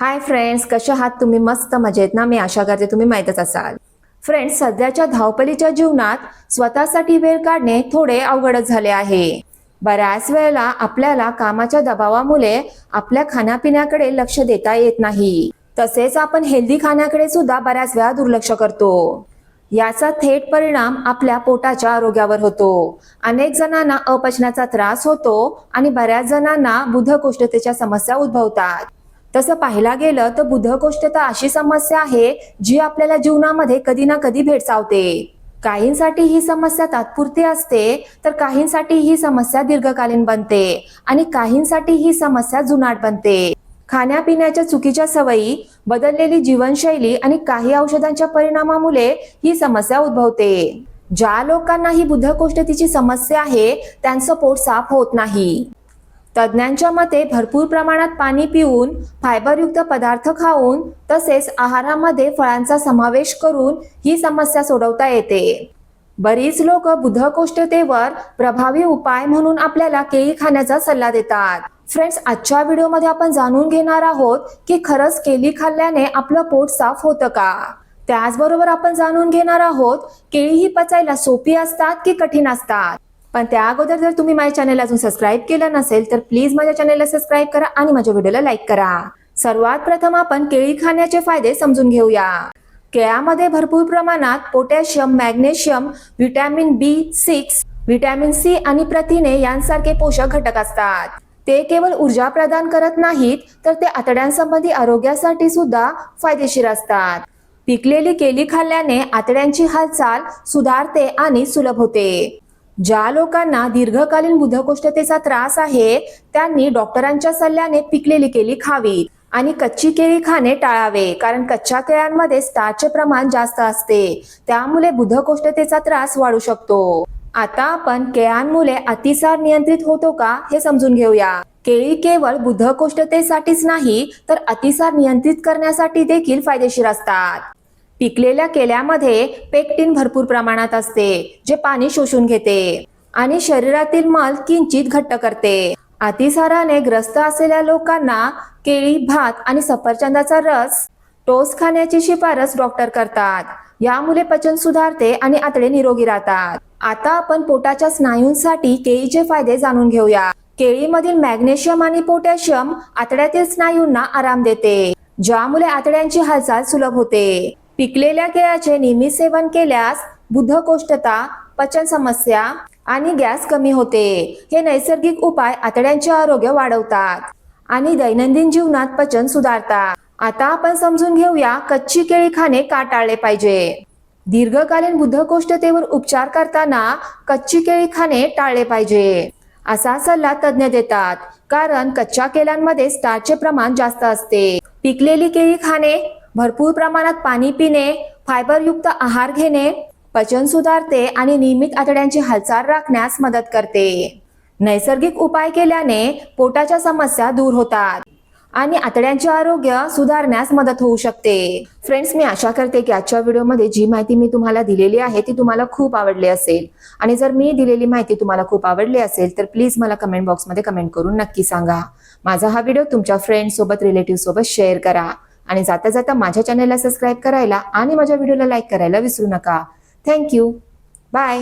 Hi friends कशा आहात? तुम्ही मस्त मजेत ना? मी आशा करते तुम्ही माहीतच असाल. फ्रेंड्स सध्याच्या धावपलीच्या जीवनात स्वतःसाठी वेळ काढणे थोडे अवघडच झाले आहे. बऱ्याच वेळेला आपल्याला कामाच्या दबावामुळे आपल्या खाण्यापिण्याकडे लक्ष देता येत नाही. तसेच आपण हेल्दी खाण्याकडे सुद्धा बऱ्याच वेळा दुर्लक्ष करतो. याचा थेट परिणाम आपल्या पोटाच्या आरोग्यावर होतो. अनेक जणांना अपचनाचा त्रास होतो आणि बऱ्याच जणांना बुधकोष्ठतेच्या समस्या उद्भवतात. तसं पाहायला गेलं तर बुधकोष्ठता अशी समस्या आहे जी आपल्याला जीवनामध्ये कधी ना कधी भेडसावते. काहींसाठी ही समस्या तात्पुरती असते तर काहींसाठी ही समस्या दीर्घकालीन बनते आणि काहींसाठी ही समस्या जुनाट बनते. खाण्यापिण्याच्या चुकीच्या सवयी बदललेली जीवनशैली आणि काही औषधांच्या परिणामामुळे ही समस्या उद्भवते. ज्या लोकांना ही बुद्धकोष्ठतीची समस्या आहे त्यांचं पोट साफ होत नाही. तज्ज्ञांच्या मते भरपूर प्रमाणात पाणी पिऊन फायबरयुक्त पदार्थ खाऊन तसेच आहारामध्ये फळांचा समावेश करून ही समस्या सोडवता येते. बरीच लोक बुधकोष्ठतेवर प्रभावी उपाय म्हणून आपल्याला केळी खाण्याचा सल्ला देतात. फ्रेंड्स आजच्या व्हिडिओमध्ये आपण जाणून घेणार आहोत की खरंच केळी खाल्ल्याने आपलं पोट साफ होतं का? त्याचबरोबर आपण जाणून घेणार आहोत केळी ही पचायला सोपी असतात की कठीण असतात? पण त्या अगोदर जर तुम्ही माझ्या चॅनेल अजून सबस्क्राईब केलं नसेल तर प्लीज माझ्या चॅनलला सबस्क्राईब करा आणि माझ्या व्हिडिओला लाईक करा. सर्वात प्रथम आपण केळी खाण्याचे फायदे समजून घेऊया. केळ्यामध्ये भरपूर प्रमाणात potassium magnesium vitamin B six vitamin C आणि प्रथिने यांसारखे पोषक घटक असतात. ते केवळ ऊर्जा प्रदान करत नाहीत तर ते आतड्यांसंबंधी आरोग्यासाठी सुद्धा फायदेशीर असतात. पिकलेली केळी खाल्ल्याने आतड्यांची हालचाल सुधारते आणि सुलभ होते. ज्या लोकांना दीर्घकालीन बुधकोष्ठतेचा त्रास आहे त्यांनी डॉक्टरांच्या सल्ल्याने पिकलेली केळी खावी आणि कच्ची केळी खाणे टाळावे कारण कच्च्या केळ्यांमध्ये स्टार्चचे प्रमाण जास्त असते. त्यामुळे बुधकोष्ठतेचा त्रास वाढू शकतो. आता आपण केळ्यांमुळे अतिसार नियंत्रित होतो का हे समजून घेऊया. केळी केवळ बुधकोष्ठतेसाठीच नाही तर अतिसार नियंत्रित करण्यासाठी देखील फायदेशीर असतात. पिकलेल्या केल्यामध्ये पेक्टिन भरपूर प्रमाणात असते जे पाणी शोषून घेते. आणि शरीरातील मल किंचित घट्ट करते. अतिसाराने ग्रस्त असलेल्या लोकांना केळी भात आणि सफरचंदाचा रस टोस खाण्याची शिफारस डॉक्टर करतात. यामुळे पचन सुधारते आणि आतडे निरोगी राहतात. आता आपण पोटाच्या स्नायूंसाठी केळीचे फायदे जाणून घेऊया. केळीमधील मॅग्नेशियम आणि पोटॅशियम आतड्यातील स्नायूंना आराम देते ज्यामुळे आतड्यांची हालचाल सुलभ होते. पिकलेल्या केळ्याचे नेहमी सेवन केल्यास बुधकोष्ठता पचन समस्या आणि गॅस कमी होते. हे नैसर्गिक उपाय आतड्यांचे आरोग्य वाढवतात आणि दैनंदिन जीवनात पचन सुधारतात. आता आपण समजून घेऊया कच्ची केळी खाणे का टाळले पाहिजे. दीर्घकालीन बुद्धकोष्ठतेवर उपचार करताना कच्ची केळी खाणे टाळले पाहिजे. असा सल्ला तज्ज्ञ देतात कारण कच्च्या केळ्यांमध्ये स्टारचे प्रमाण जास्त असते. पिकलेली केळी खाणे भरपूर प्रमाणात पाणी पिणे फायबरयुक्त आहार घेणे पचन सुधारते आणि नियमित आतड्यांची हालचाल राखण्यास मदत करते. नैसर्गिक उपाय केल्याने पोटाच्या समस्या दूर होतात आणि आतड्यांचे आरोग्य सुधारण्यास मदत होऊ शकते. फ्रेंड्स मी आशा करते की आजच्या व्हिडिओमध्ये जी माहिती मी तुम्हाला दिलेली आहे ती तुम्हाला खूप आवडली असेल. आणि जर मी दिलेली माहिती तुम्हाला खूप आवडली असेल तर प्लीज मला कमेंट बॉक्समध्ये कमेंट करून नक्की सांगा. माझा हा व्हिडिओ तुमच्या फ्रेंड सोबत रिलेटिव्ह सोबत शेअर करा. आणि जाता जाता माझ्या चॅनलला सबस्क्राईब करायला आणि माझ्या व्हिडिओला लाईक करायला विसरू नका. Thank you bye